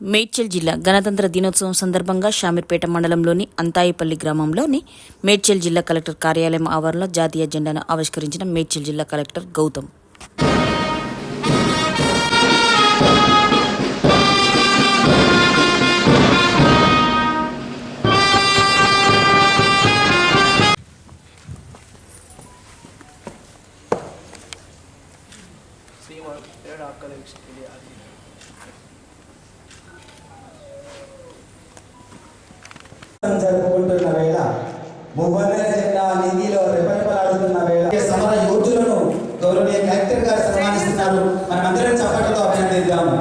మేడ్చల్ జిల్లా గణతంత్ర దినోత్సవం సందర్భంగా షామీర్పేట మండలంలోని అంతాయిపల్లి గ్రామంలోని మేడ్చల్ జిల్లా కలెక్టర్ కార్యాలయం ఆవరణలో జాతీయ జెండాను ఆవిష్కరించిన మేడ్చల్ జిల్లా కలెక్టర్ గౌతమ్. శ్రీమాన్ ఏడు అక్కల విషయం అది మువ్వన్నెల జెండా నిధిలో రెపరెపలాడుతున్న వేళ సమర యోధులను గౌరవనీయ కలెక్టర్ గారు సన్మానిస్తున్నారు. మనమందరం చప్పట్లతో అభినందిద్దాము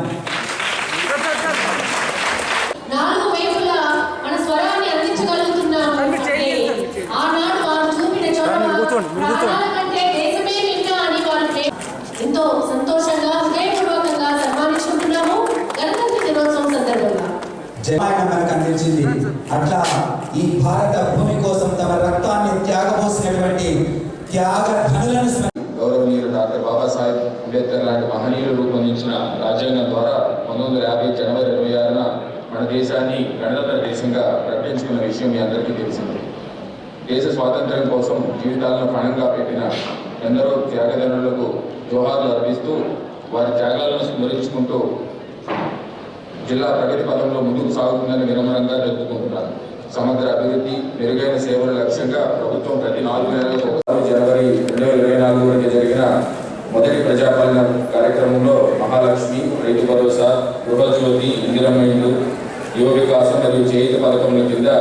నాలుగు వైపులా మన స్వరాన్ని అందించగలుగుతున్నాం అంటే ఆనాడు వారు చూపిన ప్రాణాల కంటే దేశమే అని వారు ఎంతో సంతోషంగా హృదయపూర్వకంగా సన్మానించుకుంటున్నాము. గణతంత్ర దినోత్సవం సందర్భంగా. జయమాయన మనకు అందించింది. అట్లా ఈ భారత భూమి కోసం తమ రక్తాన్ని త్యాగపోసినటువంటి త్యాగ ధనులను గౌరవనీయులు డాక్టర్ బాబాసాహెబ్ అంబేద్కర్ లాంటి మహనీయులు రూపొందించిన రాజ్యాంగం ద్వారా పంతొమ్మిది వందల యాభై జనవరి ఇరవై ఆరున మన దేశాన్ని గణతంత్ర దేశంగా ప్రకటించుకున్న విషయం మీ అందరికీ తెలిసింది. దేశ స్వాతంత్ర్యం కోసం జీవితాలను పణంగా పెట్టిన ఎందరో త్యాగదనులకు జోహార్లు అర్పిస్తూ వారి త్యాగాలను స్మరించుకుంటూ జిల్లా ప్రగతి పథంలో ముందుకు సాగుతుందని వినమ్రంగా జరుపుకుంటున్నారు సమగ్ర అభివృద్ధి మెరుగైన సేవల లక్ష్యంగా ప్రభుత్వం ప్రతి నాలుగు నెలలకు ఒకసారి జనవరి రెండు వేల ఇరవై నాలుగు వరకు జరిగిన మొదటి ప్రజాపాలన కార్యక్రమంలో మహాలక్ష్మి రైతు భరోసా గృహజ్యోతి ఇందిరమ్మ ఇల్లు యువ వికాసం మరియు చేయుత పథకముల కింద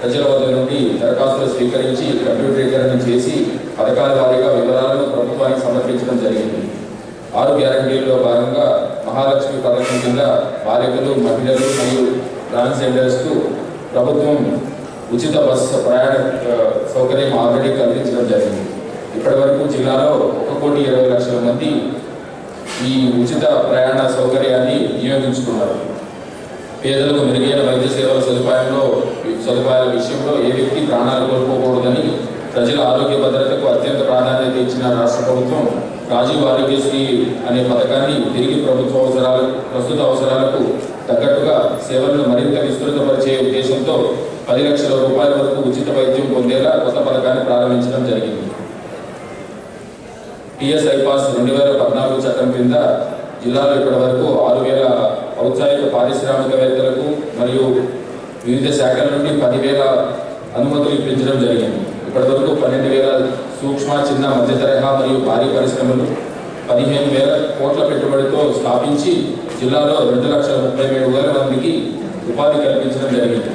ప్రజల వద్ద నుండి దరఖాస్తులు స్వీకరించి కంప్యూటరీకరణ చేసి పథకాల వారీగా వివరాలను ప్రభుత్వానికి సమర్పించడం జరిగింది. ఆరు గ్యారంటీల్లో భాగంగా మహాలక్ష్మి పథకం కింద బాలికలు మహిళలు మరియు ట్రాన్స్జెండర్స్కు ప్రభుత్వం ఉచిత బస్సు ప్రయాణ సౌకర్యం ఆల్రెడీ కల్పించడం జరిగింది. ఇప్పటి వరకు జిల్లాలో ఒక కోటి ఇరవై లక్షల మంది ఈ ఉచిత ప్రయాణ సౌకర్యాన్ని వినియోగించుకున్నారు. పేదలకు మెరుగైన వైద్య సేవల సదుపాయంలో సదుపాయాల విషయంలో ఏ వ్యక్తి ప్రాణాలు కోల్పోకూడదని ప్రజల ఆరోగ్య భద్రతకు అత్యంత ప్రాధాన్యత ఇచ్చిన రాష్ట్ర ప్రభుత్వం రాజీవ్ ఆరోగ్యశ్రీ అనే పథకాన్ని తిరిగి ప్రభుత్వ అవసరాలు ప్రస్తుత అవసరాలకు తగ్గట్టుగా సేవలను మరింత విస్తృతపరిచే పది లక్షల రూపాయల వరకు ఉచిత వైద్యం పొందేలా కొత్త పథకాన్ని ప్రారంభించడం జరిగింది. పిఎస్ఐ పాస్ రెండు వేల పద్నాలుగు చట్టం కింద జిల్లాలో ఇప్పటి వరకు ఆరు వేల ఔత్సాహిక పారిశ్రామికవేత్తలకు మరియు వివిధ శాఖల నుండి పదివేల అనుమతులు ఇప్పించడం జరిగింది. ఇప్పటి వరకు పన్నెండు వేల సూక్ష్మ చిన్న మధ్య తరహా మరియు భారీ పరిశ్రమలు పదిహేను వేల కోట్ల పెట్టుబడితో స్థాపించి జిల్లాలో రెండు లక్షల ముప్పై ఏడు వేల మందికి ఉపాధి కల్పించడం జరిగింది.